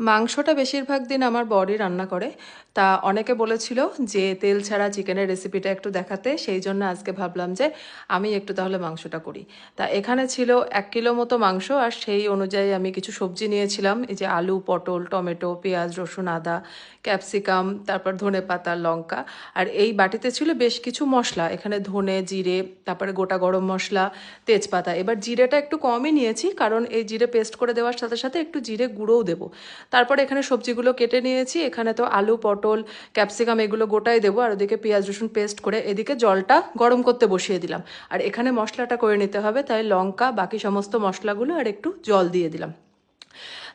মাংসটা বেশিরভাগ দিন আমার বডি রান্না করে। তা অনেকে বলেছিল যে তেল ছাড়া চিকেনের রেসিপিটা একটু দেখাতে। সেই জন্য আজকে ভাবলাম যে আমি একটু তাহলে মাংসটা করি। তা এখানে ছিল এক কিলো মতো মাংস আর সেই অনুযায়ী আমি কিছু সবজি নিয়েছিলাম। এই যে আলু, পটল, টমেটো, পেঁয়াজ, রসুন, আদা, ক্যাপসিকাম, তারপর ধনে পাতা, লঙ্কা। আর এই বাটিতে ছিল বেশ কিছু মশলা। এখানে ধনে, জিরে, তারপরে গোটা গরম মশলা, তেজপাতা। এবার জিরেটা একটু কমই নিয়েছি কারণ এই জিরে পেস্ট করে দেওয়ার সাথে সাথে একটু জিরে গুঁড়োও দেবো। তারপরে এখানে সবজিগুলো কেটে নিয়েছি। এখানে তো আলু, পটল, ক্যাপসিকাম এগুলো গোটাই দেবো। আর ওদিকে পেঁয়াজ, রসুন পেস্ট করে এদিকে জলটা গরম করতে বসিয়ে দিলাম। আর এখানে মশলাটা করে নিতে হবে, তাই লঙ্কা, বাকি সমস্ত মশলাগুলো আর একটু জল দিয়ে দিলাম।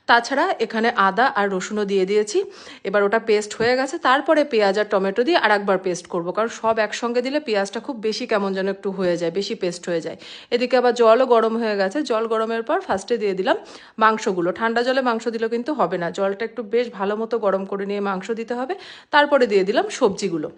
তাছাড়া এখানে আদা আর রসুনও দিয়ে দিয়েছি। এবার ওটা পেস্ট হয়ে গেছে। তারপরে পেঁয়াজ আর টমেটো দিয়ে আর একবার পেস্ট করব। কারণ সব একসঙ্গে দিলে পেঁয়াজটা খুব বেশি কেমন যেন একটু হয়ে যায়, বেশি পেস্ট হয়ে যায়। এদিকে আবার জলও গরম হয়ে গেছে। জল গরমের পর ফার্স্টে দিয়ে দিলাম মাংসগুলো। ঠান্ডা জলে মাংস দিলেও কিন্তু হবে না। জলটা একটু বেশ ভালো মতো গরম করে নিয়ে মাংস দিতে হবে। তারপরে দিয়ে দিলাম সবজিগুলো।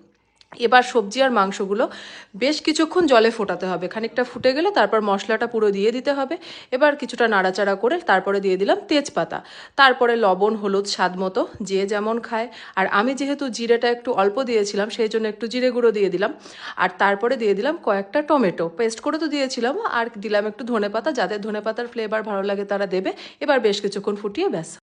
এবার সবজি আর মাংসগুলো বেশ কিছুক্ষণ জলে ফোটাতে হবে। খানিকটা ফুটে গেলে তারপর মশলাটা পুরো দিয়ে দিতে হবে। এবার কিছুটা নাড়াচাড়া করে তারপরে দিয়ে দিলাম তেজপাতা। তারপরে লবণ, হলুদ, স্বাদ মতো যে যেমন খায়। আর আমি যেহেতু জিরেটা একটু অল্প দিয়েছিলাম, সেই জন্য একটু জিরে গুঁড়ো দিয়ে দিলাম। আর তারপরে দিয়ে দিলাম কয়েকটা টমেটো। পেস্ট করে তো দিয়েছিলাম। আর দিলাম একটু ধনে পাতা যাদের ধনে পাতার ফ্লেভার ভালো লাগে তারা দেবে। এবার বেশ কিছুক্ষণ ফুটিয়ে ব্যাস।